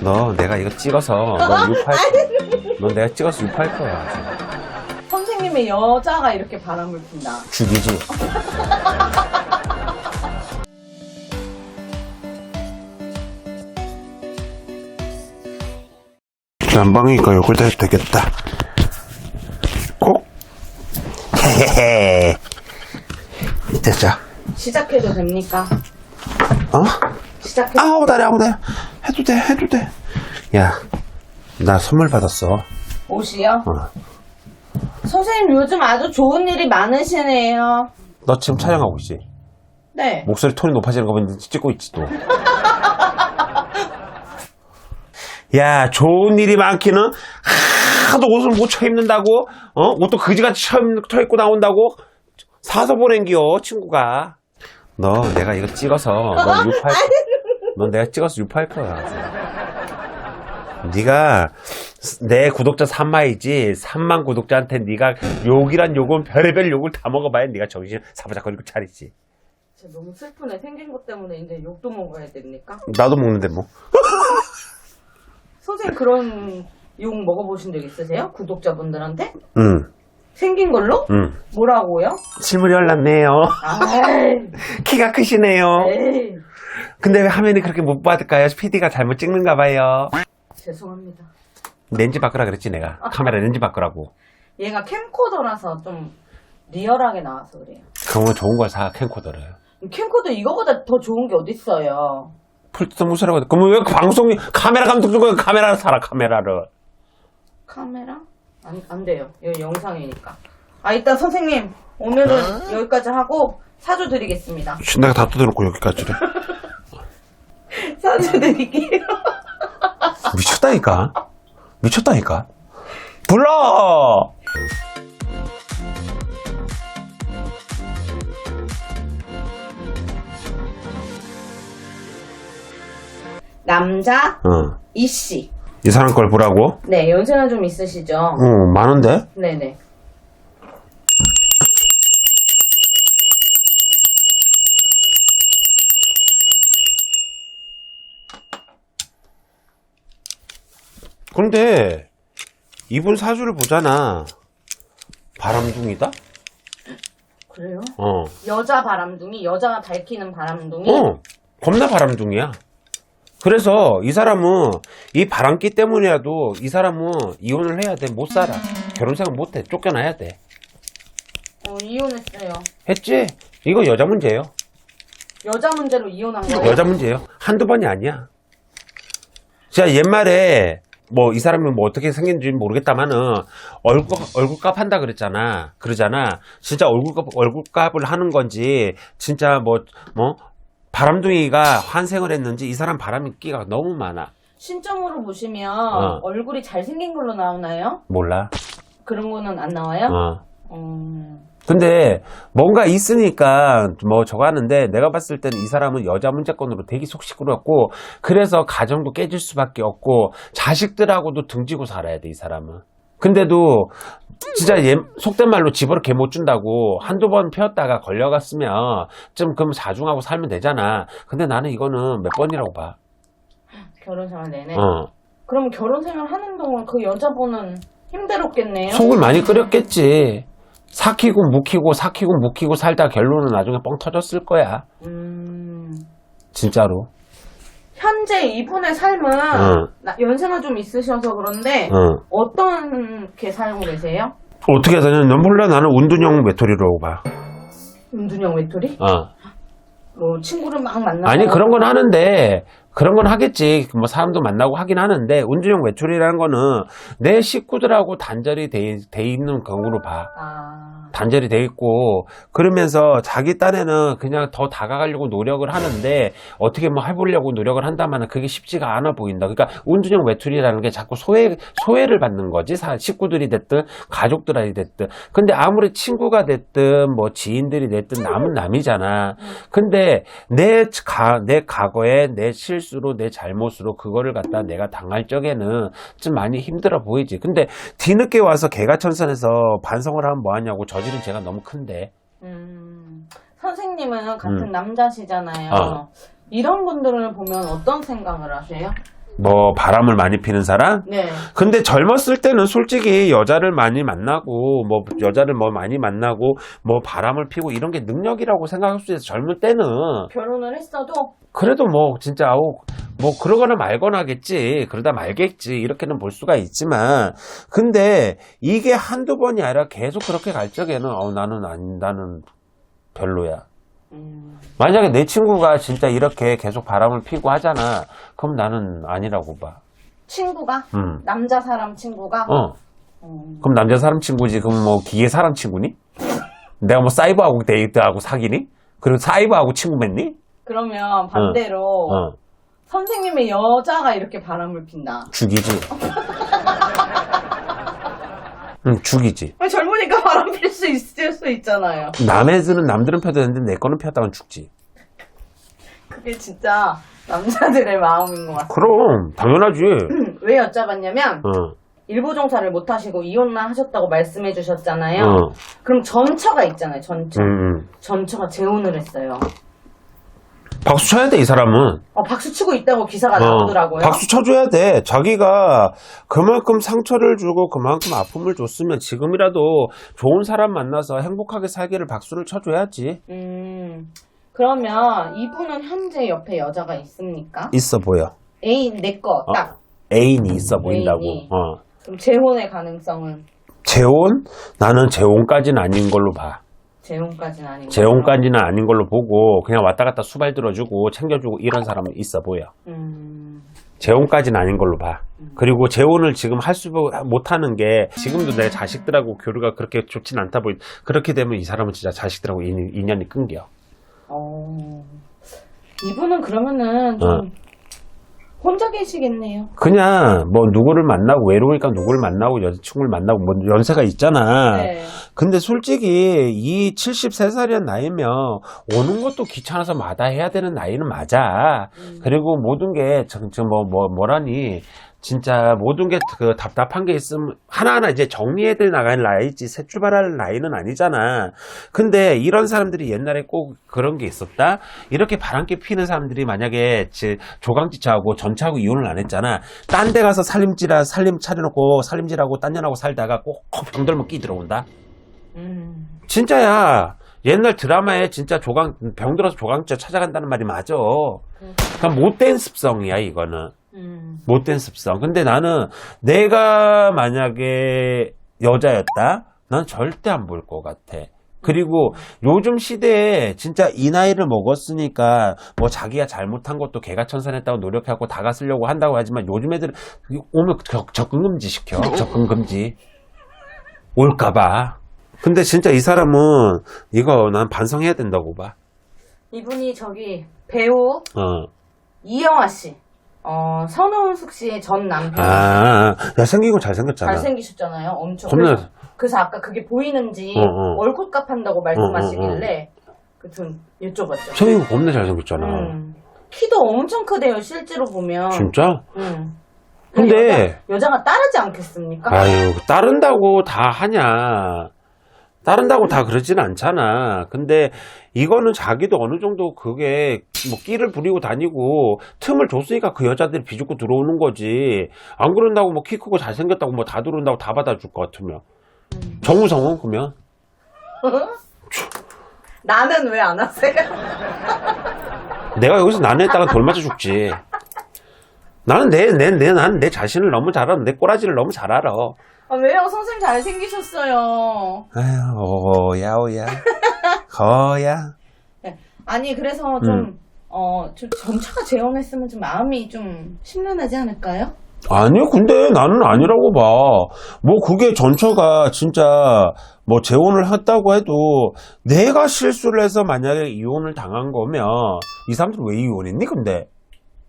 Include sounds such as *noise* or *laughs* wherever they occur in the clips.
너 내가 이거 찍어서 너 *laughs* 유파할 너 내가 찍어서 유파할 거야. 선생님의 여자가 이렇게 바람을 핀다. 죽이지 *laughs* 난방이니까 요걸 해도 되겠다 꼭 헤헤헤 됐죠 시작해도 됩니까? 어? 시작해. 아우 다리 아우 다리 돼 해도 돼 야 나 선물 받았어 옷이요? 어. 선생님 요즘 아주 좋은 일이 많으시네요. 너 지금 촬영하고 있지? 네. 목소리 톤이 높아지는 거 보면 찍고 있지 또. *laughs* 야 좋은 일이 많기는 하도 옷을 못 쳐 입는다고 어 옷도 그지같이 쳐 입고 나온다고 사서 보낸겨 친구가 너 내가 이거 찍어서 너 *laughs* 유파 할너 내가 찍어서 유파할 거야 네가 내 구독자 3만이지 3만 구독자한테 네가 욕이란 욕은 별의별 욕을 다 먹어봐야 네가 정신 사부작거리고 차리지 진짜 너무 슬프네. 생긴 것 때문에 이제 욕도 먹어야 됩니까? 나도 먹는데 뭐 *laughs* 선생님 그런 욕 먹어보신 적 있으세요? 구독자분들한테? 응, 생긴 걸로? 응. 뭐라고요? 실물이 올랐네요. 아이, *laughs* 키가 크시네요. 에이, 근데 왜 화면이 그렇게 못 받을까요? PD가 잘못 찍는가 봐요. 죄송합니다. 렌즈 바꾸라 그랬지, 내가. 카메라 렌즈 바꾸라고. 얘가 캠코더라서 좀 리얼하게 나와서 그래요. 그러면 좋은 걸 사, 캠코더를. 캠코더 이거보다 더 좋은 게 어딨어요. 풀뜯어 무시라고. 그러면 왜 방송이, 카메라 감독 중에 카메라를 사라, 카메라를. 카메라? 안, 안 돼요. 이거 영상이니까. 아, 일단 선생님, 오늘은 여기까지 하고 사주 드리겠습니다. 내가 다 뜯어놓고 여기까지래. 사주 드릴게요. 미쳤다니까? 미쳤다니까? 불러! 남자, 어. 이씨. 이 사람 걸 보라고? 네, 연세가 좀 있으시죠? 어, 많은데? 네네. 근데, 이분 사주를 보잖아. 바람둥이다? 그래요? 어. 여자 바람둥이, 여자가 밝히는 바람둥이. 어, 겁나 바람둥이야. 그래서 이 사람은 이 바람기 때문이라도 이 사람은 이혼을 해야 돼. 못 살아. 결혼 생활 못 해. 쫓겨나야 돼. 어, 이혼했어요. 했지? 이거 여자 문제예요. 여자 문제로 이혼한 거예요? 여자 문제예요. 한두 번이 아니야. 자, 옛말에 뭐 이 사람이 뭐 어떻게 생긴지 모르겠다마는 얼굴 얼굴값 한다 그랬잖아. 그러잖아. 진짜 얼굴값 얼굴값을 하는 건지 진짜 뭐뭐 바람둥이가 환생을 했는지 이 사람 바람이 끼가 너무 많아. 신점으로 보시면 어. 얼굴이 잘생긴 걸로 나오나요? 몰라. 그런 거는 안 나와요? 어. 음, 근데 뭔가 있으니까 뭐 저거 하는데 내가 봤을 때는 이 사람은 여자 문제권으로 되게 속 시끄럽고 그래서 가정도 깨질 수밖에 없고 자식들하고도 등지고 살아야 돼 이 사람은. 근데도 진짜 얘 속된 말로 집으로 개못 준다고 한두 번 피웠다가 걸려갔으면 좀 그럼 자중하고 살면 되잖아. 근데 나는 이거는 몇 번이라고 봐. 결혼 생활 내내. 어. 그럼 결혼 생활 하는 동안 그 여자분은 힘들었겠네요? 속을 많이 끓였겠지. 삭히고 묵히고 삭히고 묵히고 살다 결론은 나중에 뻥 터졌을 거야. 음, 진짜로. 현재 이분의 삶은 어. 나- 연세가 좀 있으셔서 그런데 어. 어떻게 살고 계세요? 어떻게 해야 되냐? 난 몰라. 나는 운둔형 메토리라고 봐. 은둔형 외톨이? 어. 뭐 친구를 막 만나고 아니, 그런 건 하는데, 그런 건 하겠지. 뭐, 사람도 만나고 하긴 하는데, 운둔형 메토리라는 거는 내 식구들하고 단절이 돼, 돼 있는 경우로 봐. 아, 단절이 돼 있고, 그러면서 자기 딴에는 그냥 더 다가가려고 노력을 하는데, 어떻게 뭐 해보려고 노력을 한다면 그게 쉽지가 않아 보인다. 그러니까, 운둔형 메토리라는 게 자꾸 소외, 소외를 받는 거지. 사- 식구들이 됐든, 가족들이 됐든. 근데 아무리 친구가 됐든, 뭐 지인들이 됐든, 남은 남이잖아. 근데 내, 가, 내 과거에 내 실수 로, 내 잘못으로 그거를 갖다 내가 당할 적에는 좀 많이 힘들어 보이지. 근데 뒤늦게 와서 개가천선해서 반성을 하면 뭐하냐고 저지른 죄가 너무 큰데. 음, 선생님은 같은 음. 남자시잖아요. 어. 이런 분들을 보면 어떤 생각을 하세요? 뭐 바람을 많이 피는 사람? 네. 근데 젊었을 때는 솔직히 여자를 많이 만나고 뭐 여자를 뭐 많이 만나고 뭐 바람을 피고 이런 게 능력이라고 생각할 수 있어 젊을 때는. 결혼을 했어도? 그래도 뭐 진짜 아우 뭐 그러거나 말거나겠지. 그러다 말겠지. 이렇게는 볼 수가 있지만. 근데 이게 한두 번이 아니라 계속 그렇게 갈 적에는 어 나는 아니 나는 별로야. 음, 만약에 내 친구가 진짜 이렇게 계속 바람을 피고 하잖아. 그럼 나는 아니라고 친구가? 봐음. 남자 사람 친구가? 어. 음, 그럼 남자 사람 친구지. 그럼 뭐 기계 사람 친구니? 내가 뭐 사이버하고 데이트하고 사귀니? 그리고 사이버하고 친구 맺니? 그러면 반대로 어. 선생님의 여자가 이렇게 바람을 핀다. 죽이지. *laughs* 응 죽이지. 왜 젊으니까 바람 필 수 있을 수 있잖아요. 남의 들은 남들은 펴도 되는데 내 거는 폈다면 죽지. 그게 진짜 남자들의 *laughs* 마음인 것 같아요. 그럼 당연하지. 왜 여쭤봤냐면 어, 일부 종사를 못 하시고 이혼만 하셨다고 말씀해 주셨잖아요. 어, 그럼 전처가 있잖아요. 전처. 음, 음. 전처가 재혼을 했어요. 박수 쳐야 돼 이 사람은. 어, 박수 치고 있다고 기사가 어, 나오더라고요. 박수 쳐줘야 돼. 자기가 그만큼 상처를 주고 그만큼 아픔을 줬으면 지금이라도 좋은 사람 만나서 행복하게 살기를 박수를 쳐줘야지. 음, 그러면 이분은 현재 옆에 여자가 있습니까? 있어 보여. 애인 내거 딱. 애인이 있어 보인다고. 애인이. 어. 그럼 재혼의 가능성은 재혼? 나는 재혼까지는 아닌 걸로 봐. 재혼까지는 아니고. 재혼까지는 아닌 걸로 보고 그냥 왔다 갔다 수발 들어주고 챙겨주고 이런 사람은 있어 보여. 음, 재혼까지는 아닌 걸로 봐. 그리고 재혼을 지금 할 수 못하는 게 지금도 내 자식들하고 교류가 그렇게 좋진 않다 보이. 그렇게 되면 이 사람은 진짜 자식들하고 인- 인연이 끊겨. 어, 이분은 그러면은 좀 어. 혼자 계시겠네요. 그냥 뭐 누구를 만나고 외로우니까 누구를 만나고 여자친구를 만나고 뭐 연세가 있잖아. 네. 근데 솔직히 이 73살이란 나이면 오는 것도 귀찮아서 마다 해야 되는 나이는 맞아. 음. 그리고 모든 게, 저, 저 뭐, 뭐, 뭐라니. 진짜 모든 게 그 답답한 게 있으면 하나하나 이제 정리해야 될 나갈 나이지 새 출발할 나이는 아니잖아. 근데 이런 사람들이 옛날에 꼭 그런 게 있었다? 이렇게 바람기 피는 사람들이 만약에 지- 조강지차하고 전차하고 이혼을 안 했잖아. 딴 데 가서 살림지라, 살림 차려놓고 살림질하고 딴 년하고 살다가 꼭 병들면 끼 들어온다? 음, 진짜야. 옛날 드라마에 진짜 조강, 병들어서 조강지차 찾아간다는 말이 맞아. 그러니까 못된 습성이야, 이거는. 음, 못된 습성. 근데 나는 내가 만약에 여자였다? 난 절대 안 볼 것 같아. 그리고 요즘 시대에 진짜 이 나이를 먹었으니까 뭐 자기가 잘못한 것도 개가 천선했다고 노력하고 다가서려고 한다고 하지만 요즘 애들 오면 적- 접근 금지 시켜. 접근 금지. 올까봐. 근데 진짜 이 사람은 이거 난 반성해야 된다고 봐. 이분이 저기 배우 어. 이영아 씨, 어, 선우은숙 씨의 전 남편. 아, 야, 생기고 잘생겼잖아. 잘생기셨잖아요. 엄청. 겁나- 그래서, 그래서 아까 그게 보이는지 어, 어. 월급값 한다고 말씀하시길래 그좀 여쭤봤죠. 생기고 겁나 잘생겼잖아. 음. 키도 엄청 크대요. 실제로 보면. 진짜? 음. 근데- 여자, 여자가 따르지 않겠습니까? 아유, 따른다고 다 하냐. 따른다고 다 그러진 않잖아. 근데 이거는 자기도 어느 정도 그게 뭐 끼를 부리고 다니고 틈을 줬으니까 그 여자들이 비죽고 들어오는 거지. 안 그런다고 뭐 키 크고 잘생겼다고 뭐 다 들어온다고 다 받아줄 것 같으면. 음. 정우성은 그러면? *laughs* 나는 왜 안 하세요? *laughs* 내가 여기서 나는 했다가 돌 맞아 죽지. 나는 내, 내, 내, 나는 내 자신을 너무 잘 알아. 내 꼬라지를 너무 잘 알아. 아, 왜요? 선생님 잘생기셨어요. 아휴, 오야, 오야. *laughs* 거야. 아니, 그래서 좀, 음. 어, 좀 전차가 재혼했으면 좀 마음이 좀 심란하지 않을까요? 아니요, 근데 나는 아니라고 봐. 뭐, 그게 전처가 진짜, 뭐, 재혼을 했다고 해도, 내가 실수를 해서 만약에 이혼을 당한 거면, 이 사람들 왜 이혼했니, 근데?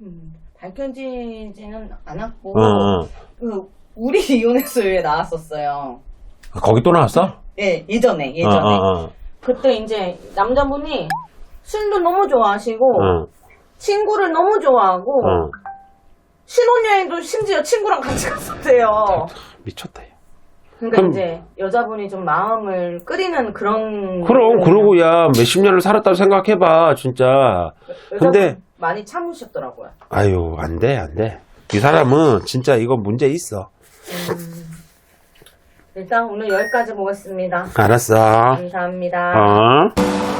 음, 밝혀지지는 않았고, 어, 어. 그, 우리 *laughs* 이혼했어요에 나왔었어요. 거기 또 나왔어? 예, 예전에, 예전에. 어, 어, 어. 그때 이제 남자분이 술도 너무 좋아하시고, 어, 친구를 너무 좋아하고, 어. 신혼여행도 심지어 친구랑 같이 갔었대요. 미쳤다. 야. 그러니까 그럼- 이제 여자분이 좀 마음을 끓이는 그런. 그럼, 그러고, 야, 몇십 년을 살았다고 생각해봐, 진짜. 여자분 근데- 많이 참으셨더라고요. 아유, 안 돼, 안 돼. 이 사람은 진짜 이거 문제 있어. 일단 오늘 여기까지 보겠습니다. 알았어. 감사합니다. 어?